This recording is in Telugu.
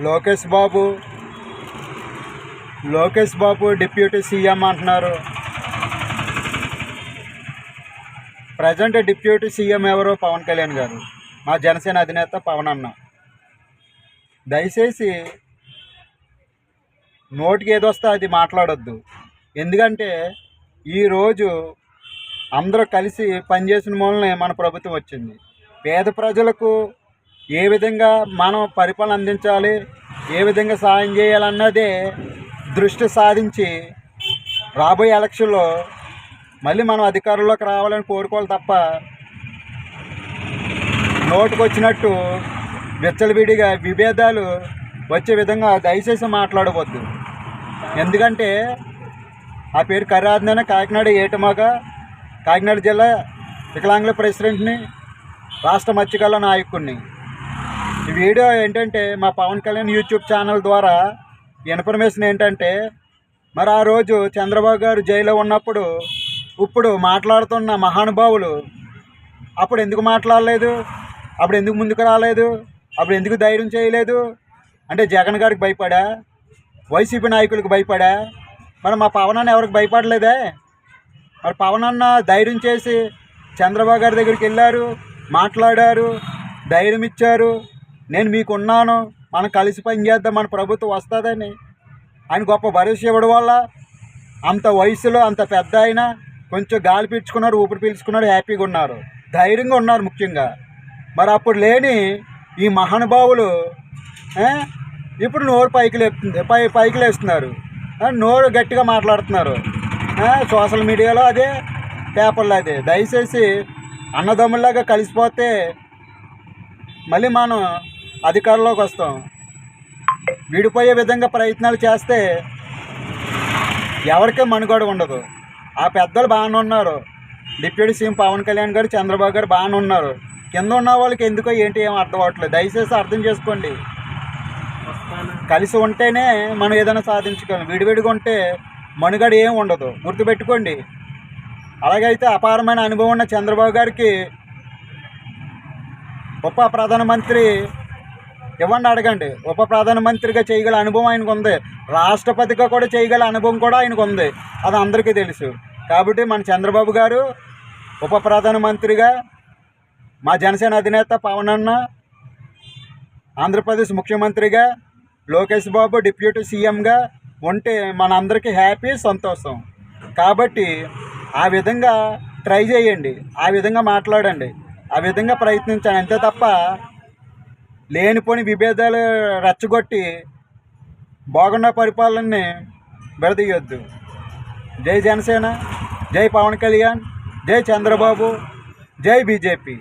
లోకేష్ బాబు. లోకేష్ బాబు డిప్యూటీ సీఎం అంటున్నారు. ప్రజెంట్ డిప్యూటీ సీఎం ఎవరు? పవన్ కళ్యాణ్ గారు. మా జనసేన అధినేత పవన్ అన్న. దయచేసి నోటికి ఏదొస్తే అది మాట్లాడొద్దు. ఎందుకంటే ఈరోజు అందరూ కలిసి పనిచేసిన మూలనే మన ప్రభుత్వం వచ్చింది. పేద ప్రజలకు ఏ విధంగా మనం పరిపాలన అందించాలి ఏ విధంగా సాయం చేయాలన్నదే దృష్టి సాధించి రాబోయే ఎలక్షన్లో మళ్ళీ మనం అధికారంలోకి రావాలని కోరుకోవాలి తప్ప నోటుకొచ్చినట్టు విచ్చలవిడిగా విభేదాలు వచ్చే విధంగా దయచేసి మాట్లాడవద్దు. ఎందుకంటే ఆ పేరు కర్రాదన కాకినాడ ఏటమాగా కాకినాడ జిల్లా వికలాంగుల ప్రెసిడెంట్ని రాష్ట్ర మత్స్యకాల నాయకుడిని ఈ వీడియో ఏంటంటే మా పవన్ కళ్యాణ్ యూట్యూబ్ ఛానల్ ద్వారా ఇన్ఫర్మేషన్ ఏంటంటే మరి ఆ రోజు చంద్రబాబు గారు జైల్లో ఉన్నప్పుడు ఇప్పుడు మాట్లాడుతున్న మహానుభావులు అప్పుడు ఎందుకు మాట్లాడలేదు? అప్పుడు ఎందుకు ముందుకు రాలేదు? అప్పుడు ఎందుకు ధైర్యం చేయలేదు? అంటే జగన్ గారికి భయపడా? వైసీపీ నాయకులకు భయపడా? మరి మా పవన్ అన్న ఎవరికి భయపడలేదే? మరి పవన్ అన్న ధైర్యం చేసి చంద్రబాబు గారి దగ్గరికి వెళ్ళారు మాట్లాడారు ధైర్యం ఇచ్చారు. నేను మీకున్నాను మనం కలిసి పనిచేద్దాం మన ప్రభుత్వం వస్తుందని. ఆయన గొప్ప భరోసా ఇవ్వడం వల్ల అంత వయసులో అంత పెద్ద ఆయన కొంచెం గాలి పీల్చుకున్నారు ఊపిరి పీల్చుకున్నారు హ్యాపీగా ఉన్నారు. ధైర్యంగా ఉన్నారు ముఖ్యంగా. మరి అప్పుడు లేని ఈ మహానుభావులు ఇప్పుడు నోరు పైకి లేపుతుంది పై పైకి లేస్తున్నారు. నోరు గట్టిగా మాట్లాడుతున్నారు. సోషల్ మీడియాలో అదే పేపర్లో అదే. దయచేసి అన్నదమ్ముల్లాగా కలిసిపోతే మళ్ళీ మనం అధికారంలోకి వస్తాం. విడిపోయే విధంగా ప్రయత్నాలు చేస్తే ఎవరికే మనుగడ ఉండదు. ఆ పెద్దలు బాగానే ఉన్నారు. డిప్యూటీ సీఎం పవన్ కళ్యాణ్ గారు చంద్రబాబు గారు బాగానే ఉన్నారు. కింద ఉన్న వాళ్ళకి ఎందుకో ఏంటి ఏం అర్థం అవ్వట్లేదు. దయచేసి అర్థం చేసుకోండి. కలిసి ఉంటేనే మనం ఏదైనా సాధించగలం విడివిడిగా ఉంటే మనుగడ ఏం ఉండదు. గుర్తుపెట్టుకోండి. అలాగైతే అపారమైన అనుభవం ఉన్న చంద్రబాబు గారికి ఉప ప్రధానమంత్రి ఇవ్వండి అడగండి. ఉప ప్రధానమంత్రిగా చేయగల అనుభవం ఆయనకు ఉంది రాష్ట్రపతిగా కూడా చేయగల అనుభవం కూడా ఆయనకు ఉంది అది అందరికీ తెలుసు. కాబట్టి మన చంద్రబాబు గారు ఉప ప్రధానమంత్రిగా మా జనసేన అధినేత పవన్ అన్న ఆంధ్రప్రదేశ్ ముఖ్యమంత్రిగా లోకేష్ బాబు డిప్యూటీ సీఎంగా ఉంటే మన అందరికీ హ్యాపీ సంతోషం. కాబట్టి ఆ విధంగా ట్రై చేయండి. ఆ విధంగా మాట్లాడండి. ఆ విధంగా ప్రయత్నించాను అంతే తప్ప లేనిపోని విభేదాలు రెచ్చగొట్టి బాగున్న పరిపాలనని విడదీయొద్దు. జై జనసేన జై పవన్ కళ్యాణ్ జై చంద్రబాబు జై బీజేపీ.